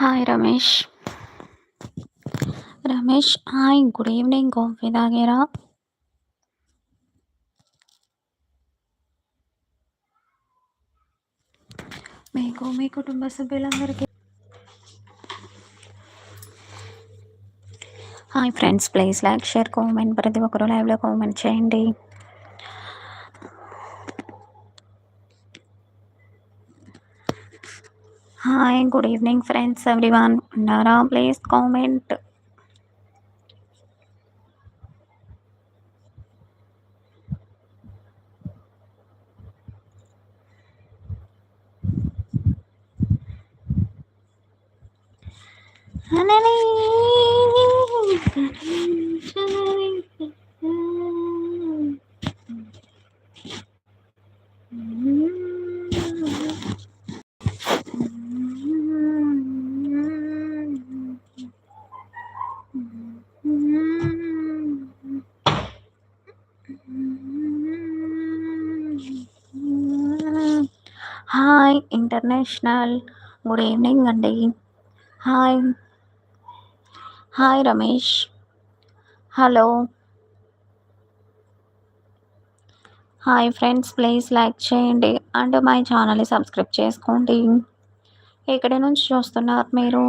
Hi Ramesh Ramesh hi good evening coffee తాగారా మీకు మీ కుటుంబ సభ్యులందరికీ. Hi friends please like share comment ప్రతి ఒక్కరు లైవ్లో కామెంట్ చేయండి. Hi, good evening, friends, everyone. Nara, please comment. International good evening అండి. Hi. Hi Ramesh. Hello. Hi friends please like చేయండి అండ్ మై ఛానల్ని సబ్స్క్రైబ్ చేసుకోండి. ఎక్కడి నుంచి చూస్తున్నారు మీరు?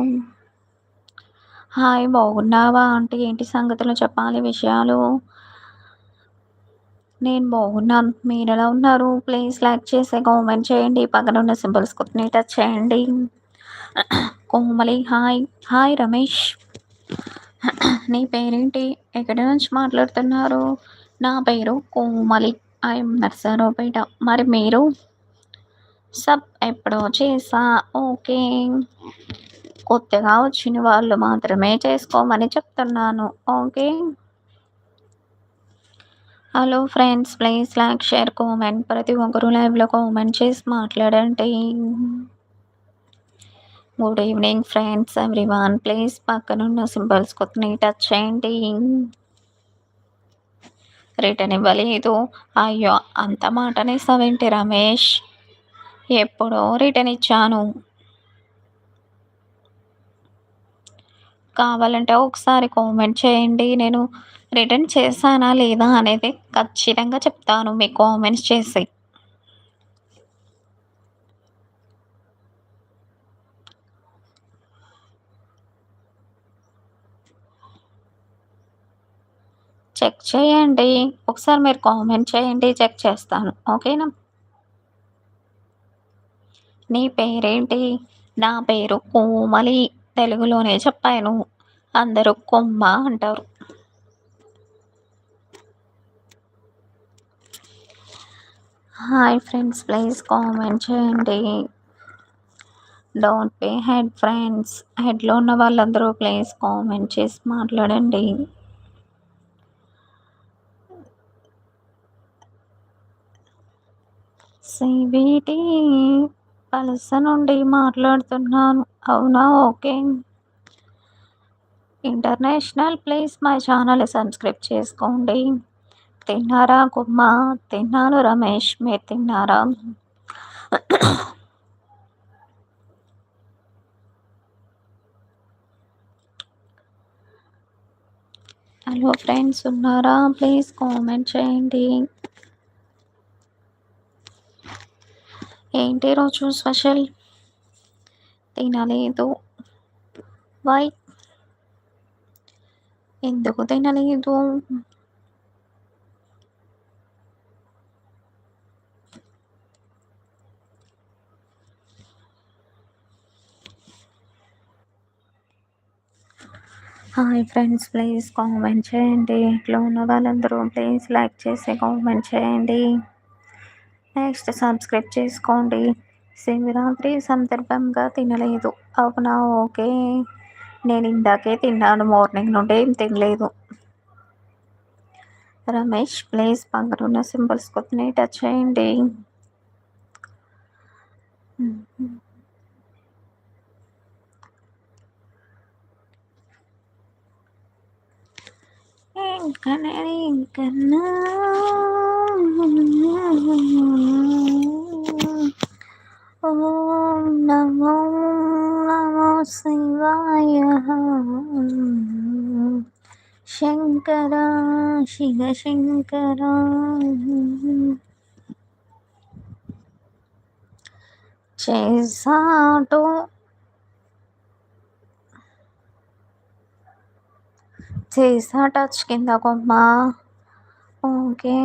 హాయ్ బాగున్నావా? అంటే ఏంటి సంగతులు? చెప్పాలి విషయాలు? నేను బాగున్నాను. మీరు ఎలా ఉన్నారు? ప్లీజ్ లైక్ చేసి కామెంట్ చేయండి. పక్కన ఉన్న సింబల్స్ కొట్టి టచ్ చేయండి. కోమలి హాయ్. హాయ్ రమేష్. నీ పేరేంటి? ఎక్కడి నుంచి మాట్లాడుతున్నారు? నా పేరు కోమలి. ఐఎమ్ నర్సారావుపేట. మరి మీరు? సబ్ ఎప్పుడో చేసా. ఓకే. కొత్తగా వచ్చిన వాళ్ళు మాత్రమే చేసుకోమని చెప్తున్నాను. Okay. Hello friends please like share comment ప్రతి ఒక్కరు లైవ్లో కామెంట్ చేసి మాట్లాడండి. Good evening friends everyone please పక్కనున్న సింబల్స్ కొత్తని టచ్ చేయండి. రిటర్న్ ఇవ్వలేదు. అయ్యో అంత మాటనే సవేంటి రమేష్? ఎప్పుడో రిటర్న్ ఇచ్చాను. కావాలంటే ఒకసారి కామెంట్ చేయండి. నేను రిటర్న్ చేశానా లేదా అనేది ఖచ్చితంగా చెప్తాను. మీ కామెంట్స్ చేసి. చెక్ చేయండి. ఒకసారి మీరు కామెంట్ చేయండి. చెక్ చేస్తాను. ఓకేనా? నీ పేరేంటి? నా పేరు కోమలి. తెలుగులోనే చెప్పాను. అందరూ కొమ్మ అంటారు. హాయ్ ఫ్రెండ్స్ ప్లీజ్ కామెంట్ చేయండి. డోంట్ పే హెడ్ ఫ్రెండ్స్ హెడ్లో ఉన్న వాళ్ళందరూ ప్లీజ్ కామెంట్ చేసి మాట్లాడండి. సిబిటి పలస నుండి మాట్లాడుతున్నాను. అవునా? ఓకే. ఇంటర్నేషనల్ ప్లీజ్ మా ఛానల్ సబ్స్క్రైబ్ చేసుకోండి. తిన్నారా కుమ్మ? తిన్నాను రమేష్. మీరు తిన్నారా? హలో ఫ్రెండ్స్ ఉన్నారా? ప్లీజ్ కామెంట్ చేయండి. ఏంటి రోజు స్పెషల్? తినలేదు వై ఎందుకు తినలేదు హాయ్ ఫ్రెండ్స్ ప్లీజ్ కామెంట్ చేయండి. ఇట్లా ఉన్న వాళ్ళందరూ? ప్లీజ్ లైక్ చేసి కామెంట్ చేయండి. నెక్స్ట్ సబ్స్క్రైబ్ చేసుకోండి. శివరాత్రి సందర్భంగా తినలేదు. అవునా? ఓకే. నేను ఇందాకే తిన్నాను. మార్నింగ్ నుండి ఏం తినలేదు. రమేష్ ప్లీజ్ పక్కనున్న సింబల్స్ కొత్తనే టచ్ చేయండి. ఇంకా ఇంకన్నా. శంకర శివ శంకర. చేసాటో చేసా టచ్ కింద కొమ్మ. ఓకే.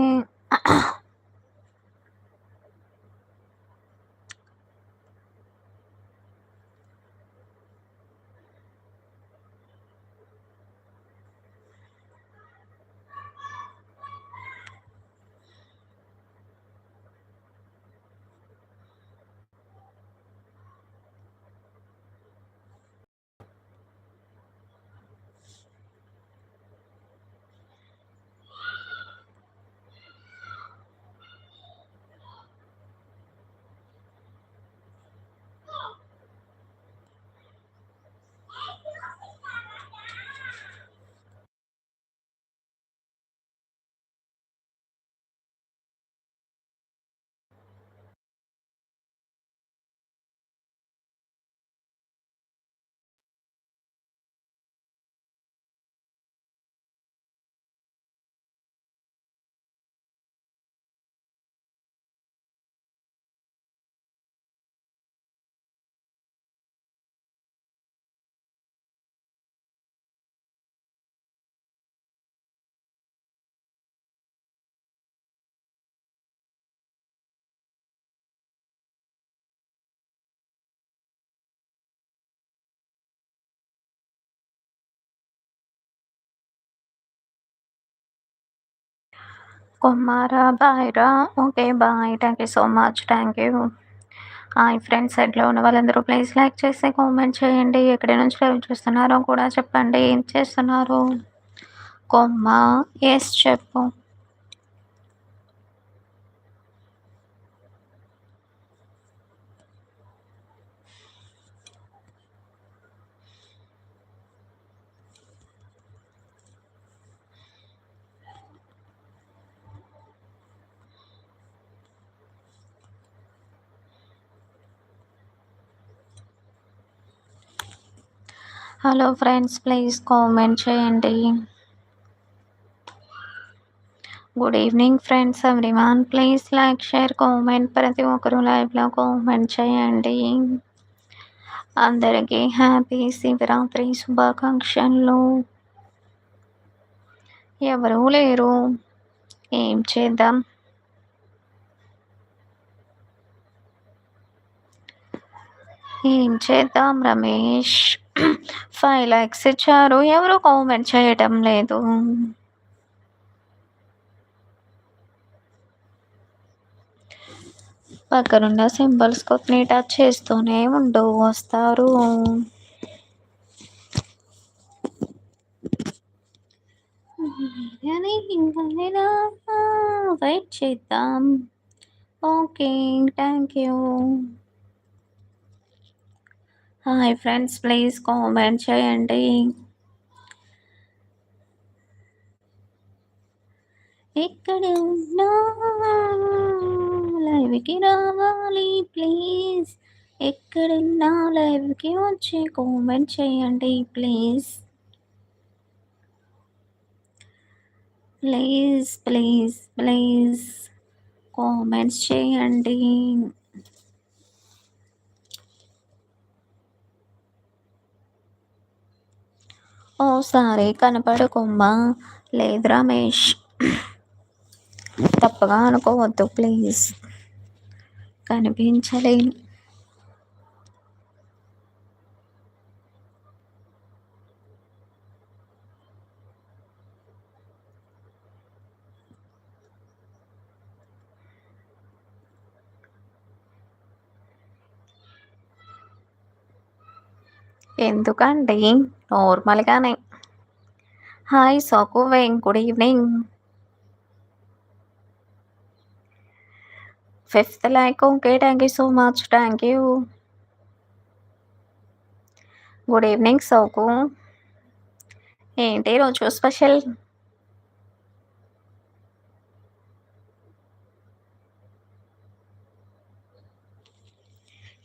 కుమారా బాయ్ రా okay bye. Thank you so much thank you hi friends సైడ్లో ఉన్న వాళ్ళందరూ ప్లీజ్ లైక్ చేసి కామెంట్ చేయండి. ఎక్కడి నుంచి లైవ్ చూస్తున్నారో కూడా చెప్పండి. ఏం చేస్తున్నారు? కొమ్మ ఎస్ చెప్పు. హలో ఫ్రెండ్స్ ప్లీజ్ కామెంట్ చేయండి. Good evening friends everyone. Please like share comment. ప్రతి ఒక్కరు లైవ్లో కామెంట్ చేయండి. అందరికీ హ్యాపీ శివరాత్రి శుభాకాంక్షలు. ఎవరూ లేరు. ఏం చేద్దాం? ఏం చేద్దాం రమేష్? ఫైవ్ ల్యాక్స్ ఇచ్చారు. ఎవరు కామెంట్ చేయటం లేదు. పక్కనున్న సింబల్స్ కొన్ని టచ్ చేస్తూనే ఉండు వస్తారు. వెయిట్ చేద్దాం. Okay thank you hi friends please comment చేయండి. ఎక్కడ ఉన్నా లైవ్కి రావాలి ప్లీజ్ ఎక్కడున్నా లైవ్కి వచ్చి కామెంట్ చేయండి please please please please comments చేయండి. ఓసారి కనపడకుమ్మా. లేదు రమేష్. తప్పగా అనుకోవద్దు ప్లీజ్. కనిపించలేను. ఎందుకండి? నార్మల్గానే hi Soku వెంగ్ good evening fifth like okay thank you so much thank you good evening Soku ఏంటి రోజు స్పెషల్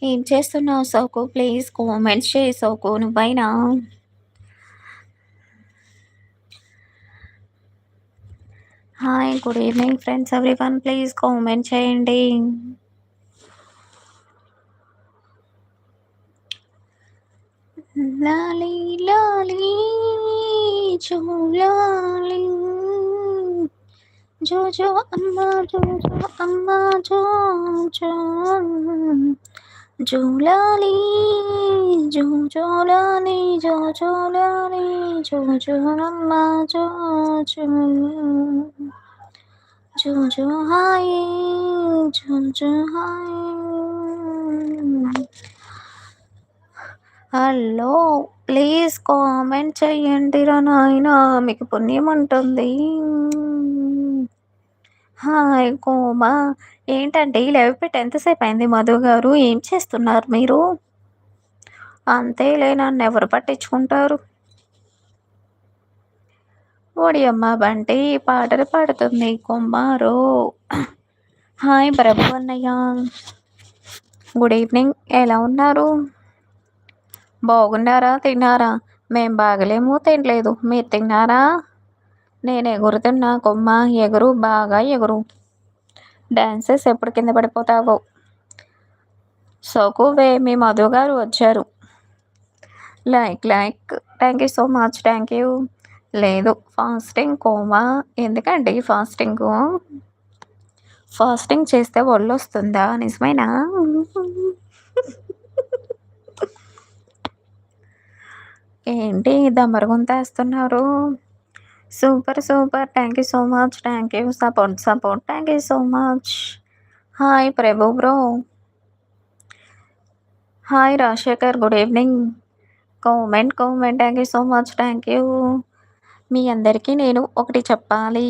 ఏం చేస్తున్నావు సోకు? ప్లీజ్ కామెంట్స్ చేయి సోకు నువ్వైనా? Hi good evening friends everyone please comment చేయండి. లాలి లాలీ చూలాలి జో జో అమ్మా జో జో అమ్మా జో జో. జోలాలి జూ జోలాలి జో జోలాలి జో జో అమ్మ జో జో జో జో హాయ్ జో జో హాయ్ హలో ప్లీజ్ కామెంట్ చేయండిరా నాయన మీకు పుణ్యం ఉంటుంది హాయ్ కోమా. ఏంటంటే లెవ్ పెట్టి ఎంతసేపు అయింది మధు గారు? ఏం చేస్తున్నారు మీరు? అంతేలే నన్ను ఎవరు పట్టించుకుంటారు? ఓడి అమ్మ బంటి పాటలు పాడుతుంది కుమారు హాయ్ ప్రభు అన్నయ్య. Good evening. ఎలా ఉన్నారు? బాగున్నారా? తిన్నారా? మేము బాగలేము తినలేదు. మీరు తిన్నారా? నేను ఎగురుతున్నా కొమ్మ ఎగురు బాగా ఎగురు. డాన్సెస్ ఎప్పుడు కింద పడిపోతావో. సోకువే మీ మధు గారు వచ్చారు. Like like thank you so much thank you లేదు ఫాస్టింగ్ కోమా ఎందుకండి ఫాస్టింగ్ ఫాస్టింగ్ చేస్తే ఒళ్ళు వస్తుందా? నిజమేనా? ఏంటి దమరుగుంతేస్తున్నారు super super thank you so much thank you support support thank you so much hi Prabhu bro hi Rajasekhar good evening comment comment thank you so much thank you మీ అందరికీ నేను ఒకటి చెప్పాలి.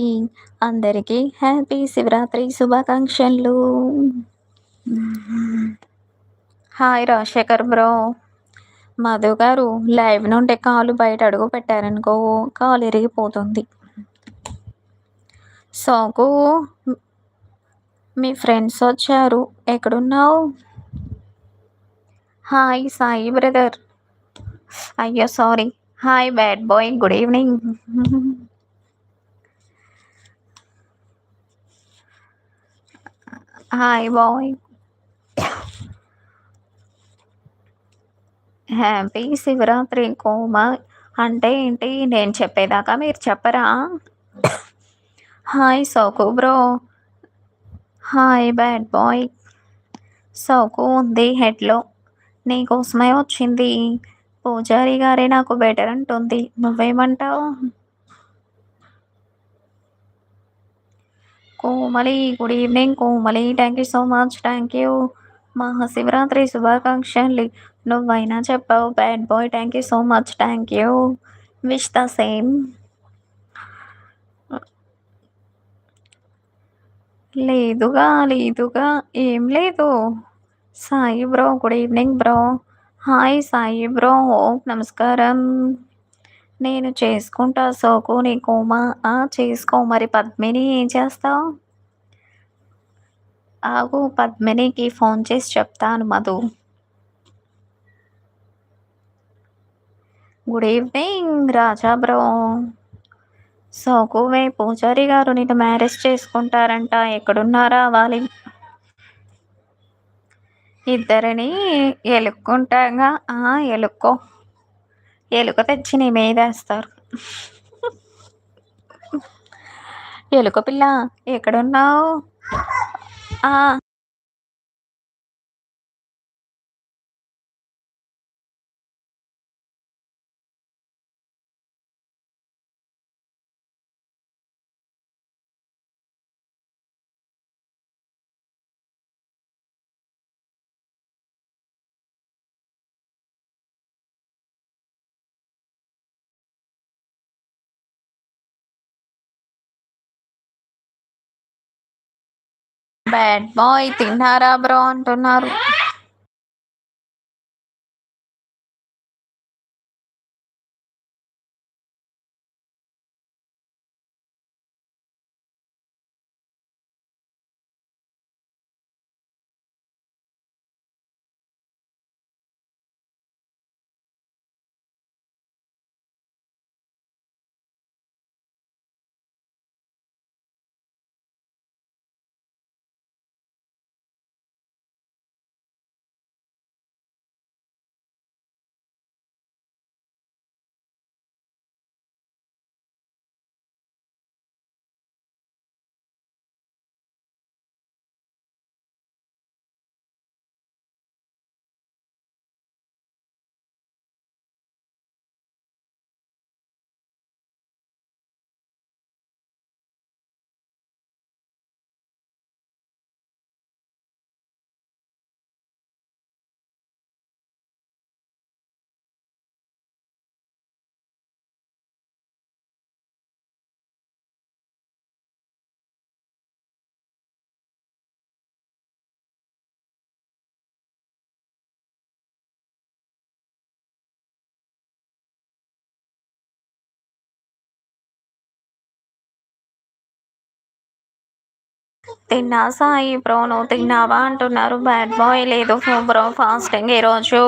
అందరికీ హ్యాపీ శివరాత్రి శుభాకాంక్షలు. హాయ్ రాజశేఖర్ బ్రో మాధవ్ గారు live నుండి కాలు బయట అడుగు పెట్టారనుకో కాలు ఇరిగిపోతుంది. సోకు మీ ఫ్రెండ్స్ వచ్చారు. ఎక్కడున్నావు? Hi Sai brother. అయ్యో sorry. Hi bad boy. Good evening. Hi boy. Happy Shivaratri Koma అంటే ఏంటి? నేను చెప్పేదాకా మీరు చెప్పరా? హాయ్ సోకు బ్రో. Hi bad bye. సోకు ఉంది హెడ్లో. నీకోసమే వచ్చింది. పూజారి గారే నాకు బెటర్ అంటుంది. నువ్వేమంటావు? Komali good evening Komali. Thank you so much. Thank you. Mahashivaratri శుభాకాంక్షలు. నువ్వైనా చెప్పావు. Bad boy thank you so much thank you wish the same లేదుగా లేదుగా ఏం లేదు. Sai bro good evening bro hi Sai bro నమస్కారం. నేను చేసుకుంటా సోకు నీ కోమా. చేసుకో. మరి పద్మిని ఏం చేస్తావు? ఆగు పద్మినికి ఫోన్ చేసి చెప్తాను Madhu. Good evening Raja bro సోకువే పూజారి గారు నిన్ను మ్యారేజ్ చేసుకుంటారంట. ఎక్కడున్నారా వాలి ఇద్దరిని ఎలుక్కుంటాగా. ఎలుక్కో. ఎలుక తెచ్చి నీ మీదేస్తారు ఎలుక పిల్ల ఎక్కడున్నావు? బ్యాడ్ బాయ్ తిన్నారా బ్రో అంటున్నారు. తిన్నా సాయి బ్రో నువ్వు తిన్నావా అంటున్నారు. బ్యాడ్ బాయ్ లేదు బ్రో ఫాస్టింగ్ ఈరోజు.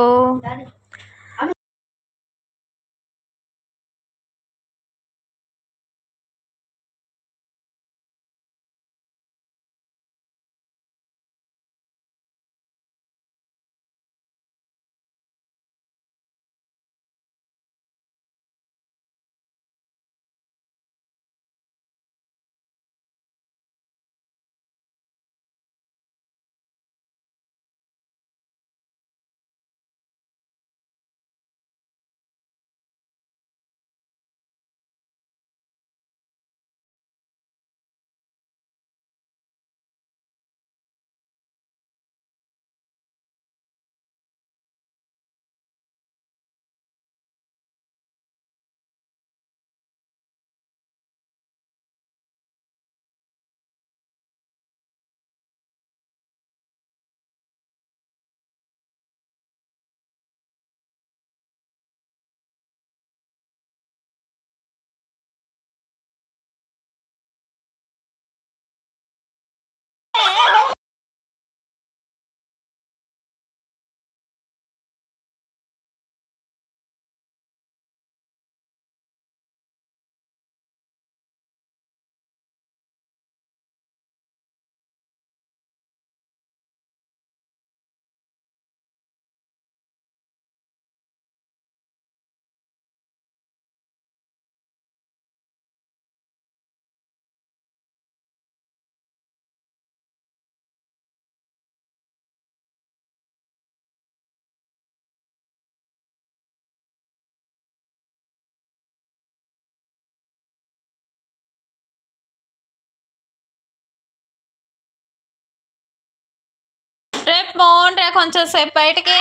బాగుంటాయి కొంచెం సేపు బయటకి?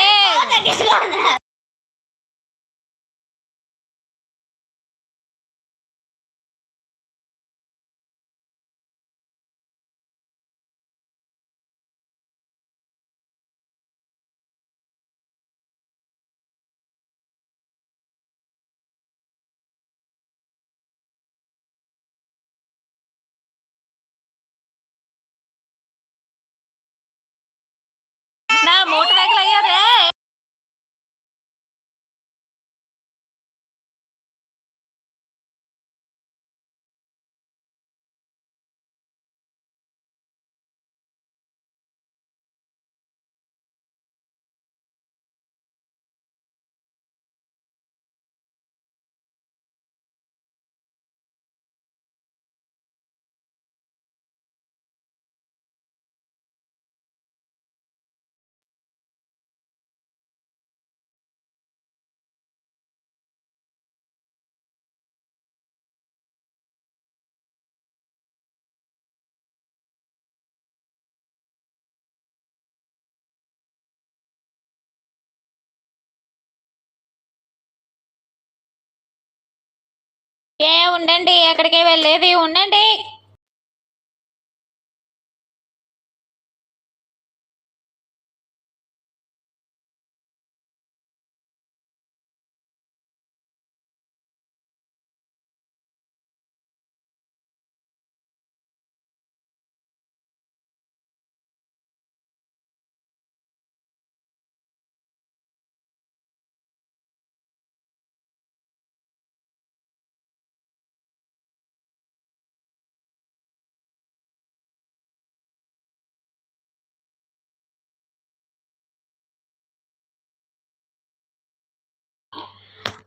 నా మూట ఏ ఉండండి ఎక్కడికి వెళ్ళేది? ఉండండి.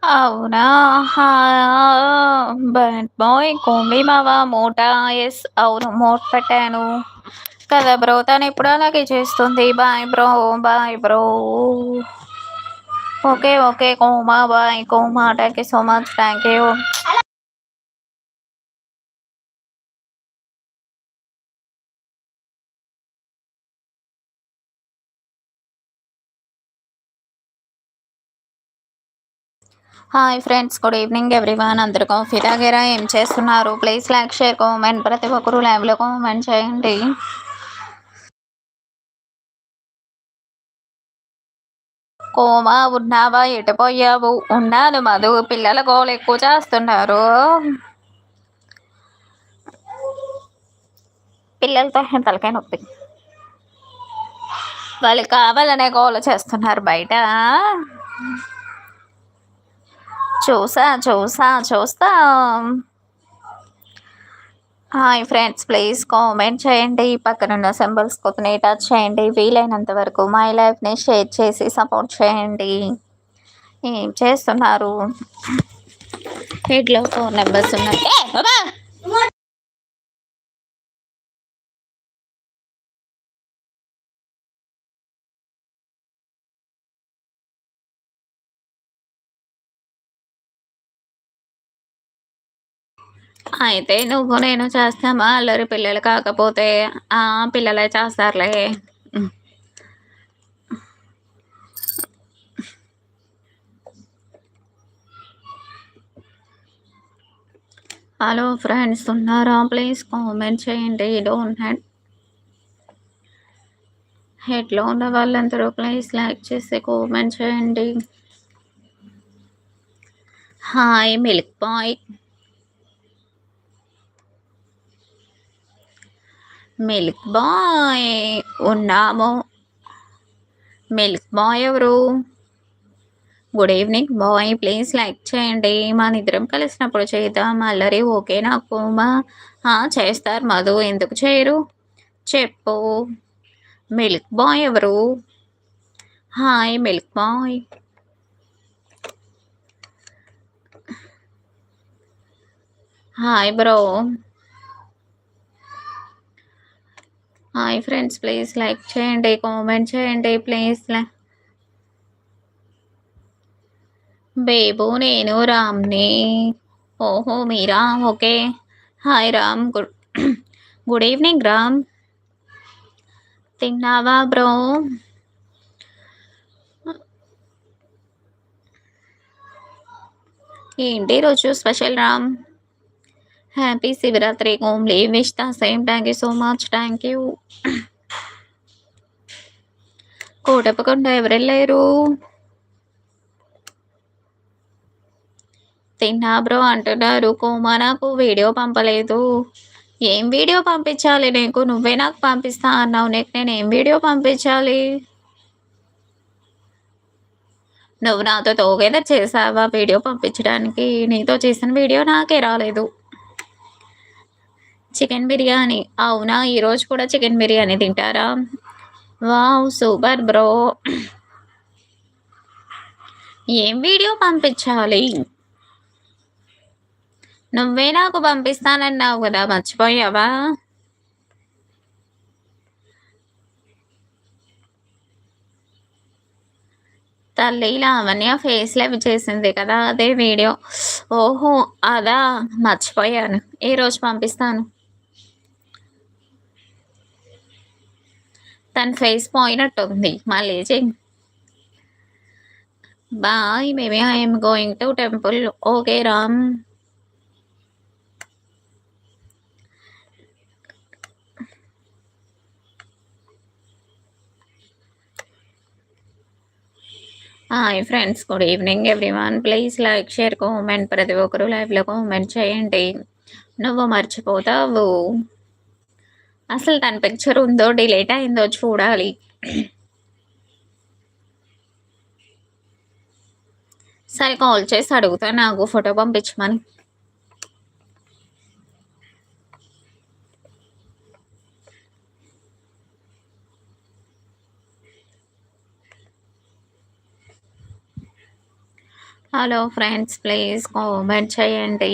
అవునా? బ్యాడ్ బాయ్ కోంబి మావా? మూట? ఎస్ అవును మూట పెట్టాను. కదా బ్రో తను ఇప్పుడు అలాగే చేస్తుంది. Bye bro bye bro. Okay okay Koma bye. Koma thank you so much thank you hi friends good evening everyone అందరికీ ఫిదాగేరా ఏం చేస్తున్నారు? ప్లీజ్ లైక్ షేర్ కామెంట్ ప్రతి ఒక్కరు లైవ్లో కామెంట్ చేయండి. కోమా ఉన్నావా? ఎటుపోయావు ఉన్నాను మధు. పిల్లల గోలు ఎక్కువ చేస్తున్నారు. పిల్లలతో తలకాయ నొప్పి. వాళ్ళు కావాలనే గోల చేస్తున్నారు బయట. చూసా చూసా చూస్తా. హాయ్ ఫ్రెండ్స్ ప్లీజ్ కామెంట్ చేయండి. పక్కనున్న సింబల్స్ కొత్తనే టచ్ చేయండి. వీలైనంత వరకు మై లైఫ్ని షేర్ చేసి సపోర్ట్ చేయండి. ఏం చేస్తున్నారు? హెడ్లో ఫోన్ నెంబర్స్ ఉన్నాయి అయితే నువ్వు నేను చేస్తామా? అల్లరి పిల్లలు కాకపోతే ఆ పిల్లలే చేస్తారులే. హలో ఫ్రెండ్స్ ఉన్నారా? ప్లీజ్ కామెంట్ చేయండి. డోంట్ హ్యాడ్ హెడ్లో ఉన్న వాళ్ళందరూ ప్లీజ్ లైక్ చేసి కామెంట్ చేయండి. Hi milk boy. Milk boy ఉన్నాము. మిల్క్ బాయ్ ఎవరు? Good evening boy please like చేయండి. మా నిద్రం కలిసినప్పుడు చేద్దాం. అల్లరి ఓకే నాకు మా. చేస్తారు మధు. ఎందుకు చేయరు? చెప్పు. మిల్క్ బాయ్ ఎవరు? Hi milk boy hi bro hi friends please like చేయండి కామెంట్ చేయండి ప్లీజ్ బేబు నేను రామ్ని. ఓహో మీరా? Okay. Hi Ram good good evening Ram. తిన్నావా బ్రో? ఏంటి రోజు special Ram? Happy Shivaratri Om leave wish the same thank you so much thank you కోటప్పకుండా ఎవరెళ్ళారు తిన్నా బ్రో అంటున్నారు కోమా నాకు వీడియో పంపలేదు ఏం వీడియో పంపించాలి నీకు నువ్వే నాకు పంపిస్తా అన్నావు నీకు నేను ఏం వీడియో పంపించాలి నువ్వు నాతో తోగేదా చేసావా వీడియో పంపించడానికి నీతో చేసిన వీడియో నాకే రాలేదు చికెన్ బిర్యానీ. అవునా? ఈరోజు కూడా చికెన్ బిర్యానీ తింటారా? Wow super bro. ఏం వీడియో పంపించాలి? నువ్వే నాకు పంపిస్తానన్నావు కదా మర్చిపోయావా? తల్లి లావణ్య ఫేస్ లైవ్ చేసింది కదా అదే వీడియో. ఓహో అదా మర్చిపోయాను. ఈరోజు పంపిస్తాను. తన ఫేస్ పోయినట్టుంది. మళ్ళీ చెయ్యి bye maybe I'm going to temple okay Ram. Hi friends good evening everyone please like share comment ప్రతి ఒక్కరు లైవ్లో కామెంట్ చేయండి. నువ్వు మర్చిపోతావు. అసలు తన పిక్చర్ ఉందో డిలేట్ అయిందో చూడాలి. సరే కాల్ చేసి అడుగుతా నాకు ఫోటో పంపించమని. హలో ఫ్రెండ్స్ ప్లీజ్ కామెంట్ చేయండి.